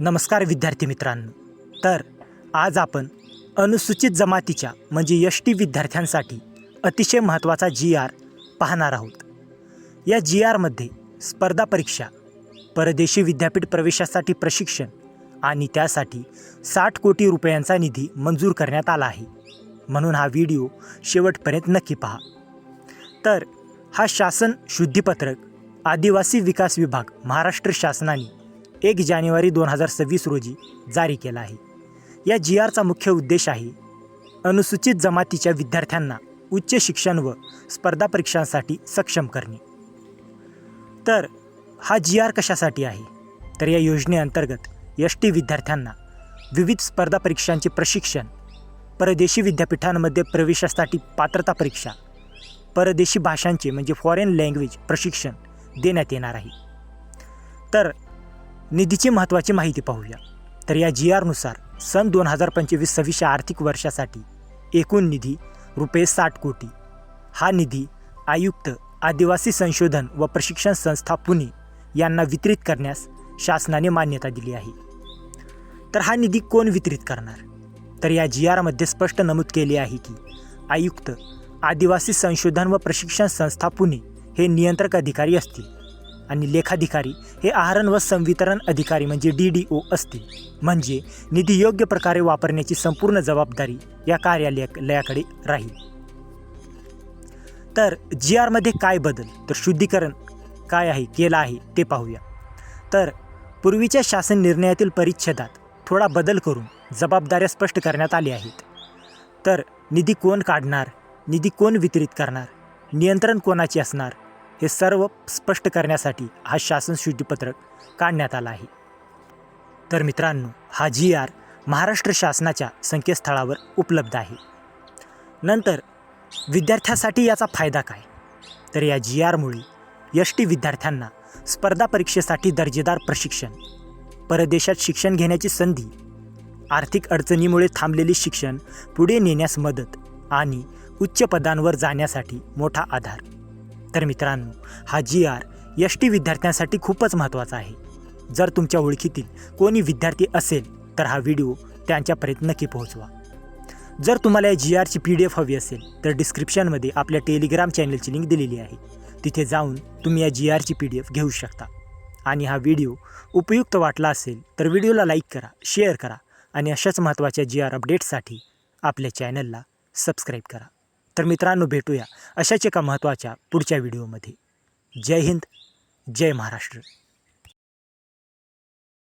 नमस्कार विद्यार्थी मित्रांनो. तर आज आपण अनुसूचित जमातीच्या म्हणजे यश टी विद्यार्थ्यांसाठी अतिशय महत्त्वाचा जी आर पाहणार आहोत. या जी आरमध्ये स्पर्धा परीक्षा परदेशी विद्यापीठ प्रवेशासाठी प्रशिक्षण आणि त्यासाठी साठ कोटी रुपयांचा निधी मंजूर करण्यात आला आहे. म्हणून हा व्हिडिओ शेवटपर्यंत नक्की पहा. तर हा शासन शुद्धीपत्रक आदिवासी विकास विभाग महाराष्ट्र शासनाने एक जानेवारी दोन हजार सव्वीस रोजी जारी केला आहे. या जी आरचा मुख्य उद्देश आहे अनुसूचित जमातीच्या विद्यार्थ्यांना उच्च शिक्षण व स्पर्धा परीक्षांसाठी सक्षम करणे. तर हा जी आर कशासाठी आहे? तर या योजनेअंतर्गत एस टी विद्यार्थ्यांना विविध स्पर्धा परीक्षांचे प्रशिक्षण परदेशी विद्यापीठांमध्ये प्रवेशासाठी पात्रता परीक्षा परदेशी भाषांचे म्हणजे फॉरेन लँग्वेज प्रशिक्षण देण्यात येणार आहे. तर निधीची महत्त्वाची माहिती पाहूया. तर या जी आरनुसार सन दोन हजार पंचवीस सव्वीसच्या आर्थिक वर्षासाठी एकूण निधी रुपये साठ कोटी. हा निधी आयुक्त आदिवासी संशोधन व प्रशिक्षण संस्था पुणे यांना वितरित करण्यास शासनाने मान्यता दिली आहे. तर हा निधी कोण वितरित करणार? तर या जी आरमध्ये स्पष्ट नमूद केले आहे की आयुक्त आदिवासी संशोधन व प्रशिक्षण संस्था पुणे हे नियंत्रक अधिकारी असतील. आणि लेखाधिकारी हे आहरण व संवितरण अधिकारी म्हणजे डी डी ओ असतील. म्हणजे निधी योग्य प्रकारे वापरण्याची संपूर्ण जबाबदारी या कार्यालयाकडे राहील. तर जी आरमध्ये काय बदल? तर शुद्धीकरण काय आहे? केलं आहे? ते पाहूया. तर पूर्वीच्या शासन निर्णयातील परिच्छेदात थोडा बदल करून जबाबदाऱ्या स्पष्ट करण्यात आल्या आहेत. तर निधी कोण काढणार? निधी कोण वितरित करणार? नियंत्रण कोणाचे असणार? हे सर्व स्पष्ट करण्यासाठी हा शासन शुद्धीपत्रक काढण्यात आला आहे. तर मित्रांनो हा जी आर महाराष्ट्र शासनाच्या संकेतस्थळावर उपलब्ध आहे. नंतर विद्यार्थ्यासाठी याचा फायदा काय? तर या जी आरमुळे यश टी विद्यार्थ्यांना स्पर्धा परीक्षेसाठी दर्जेदार प्रशिक्षण परदेशात शिक्षण घेण्याची संधी आर्थिक अडचणीमुळे थांबलेले शिक्षण पुढे नेण्यास मदत आणि उच्च पदांवर जाण्यासाठी मोठा आधार. तर मित्रांनो हा जी आर एस टी विद्यार्थ्यांसाठी खूपच महत्त्वाचा आहे. जर तुमच्या ओळखीतील कोणी विद्यार्थी असेल तर हा व्हिडिओ त्यांच्यापर्यंत नक्की पोहोचवा. जर तुम्हाला या जी आरची पी डी एफ हवी असेल तर डिस्क्रिप्शनमध्ये आपल्या टेलिग्राम चॅनलची लिंक दिलेली आहे. तिथे जाऊन तुम्ही या जी आरची पी डी एफ घेऊ शकता. आणि हा व्हिडिओ उपयुक्त वाटला असेल तर व्हिडिओला लाईक करा शेअर करा आणि अशाच महत्त्वाच्या जी आर अपडेट्ससाठी आपल्या चॅनलला सबस्क्राईब करा. तर मित्रांनो भेटूया अशाच एका महत्त्वाच्या पुढच्या व्हिडिओमध्ये. जय हिंद जय महाराष्ट्र.